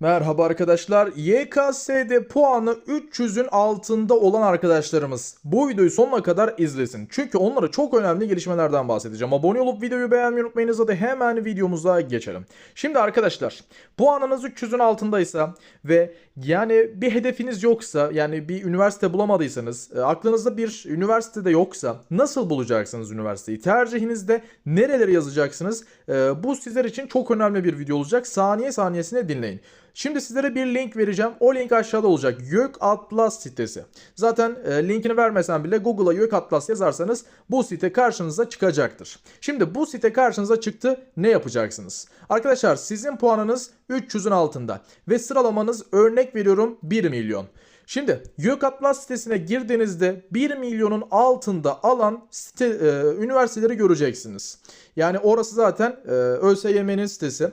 Merhaba arkadaşlar. YKS'de puanı 300'ün altında olan arkadaşlarımız bu videoyu sonuna kadar izlesin. Çünkü onlara çok önemli gelişmelerden bahsedeceğim. Abone olup videoyu beğenmeyi unutmayınız. Hadi hemen videomuza geçelim. Şimdi arkadaşlar puanınız 300'ün altındaysa ve yani bir hedefiniz yoksa yani bir üniversite bulamadıysanız e, aklınızda bir üniversitede yoksa nasıl bulacaksınız üniversiteyi? Tercihinizde nereleri yazacaksınız? E, bu sizler için çok önemli bir video olacak. Saniye saniyesine dinleyin. Şimdi sizlere bir link vereceğim. O link aşağıda olacak. YÖK Atlas sitesi. Zaten e, linkini vermesem bile Google'a YÖK Atlas yazarsanız bu site karşınıza çıkacaktır. Şimdi bu site karşınıza çıktı. Ne yapacaksınız? Arkadaşlar sizin puanınız 300'ün altında ve sıralamanız örnek veriyorum 1 milyon. Şimdi YÖK Atlas sitesine girdiğinizde 1 milyonun altında alan site, e, üniversiteleri göreceksiniz. Yani orası zaten e, ÖSYM'nin sitesi.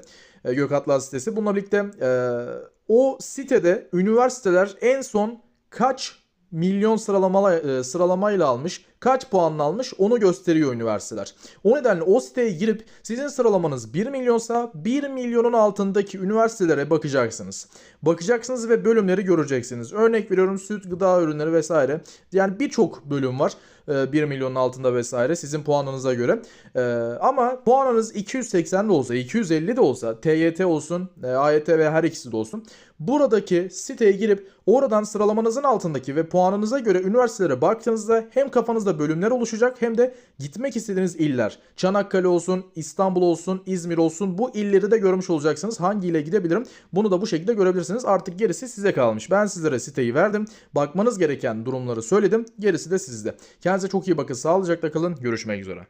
E, Gök Atlas sitesi. Bununla birlikte e, o sitede üniversiteler en son kaç milyon sıralama, e, sıralamayla almış, kaç puanla almış onu gösteriyor üniversiteler. O nedenle o siteye girip sizin sıralamanız 1 milyonsa 1 milyonun altındaki üniversitelere bakacaksınız. Bakacaksınız ve bölümleri göreceksiniz. Örnek veriyorum süt, gıda ürünleri vesaire. Yani birçok bölüm var. e, 1 milyonun altında vesaire sizin puanınıza göre. E, ama puanınız 280 de olsa, 250 de olsa, TYT olsun, e, AYT ve her ikisi de olsun. Buradaki siteye girip oradan sıralamanızın altındaki ve puanınıza göre üniversitelere baktığınızda hem kafanızda bölümler oluşacak hem de gitmek istediğiniz iller. Çanakkale olsun, İstanbul olsun, İzmir olsun bu illeri de görmüş olacaksınız. Hangi ile gidebilirim? Bunu da bu şekilde görebilirsiniz. Artık gerisi size kalmış. Ben sizlere siteyi verdim. Bakmanız gereken durumları söyledim. Gerisi de sizde. Kendinize çok iyi bakın. Sağlıcakla kalın. Görüşmek üzere.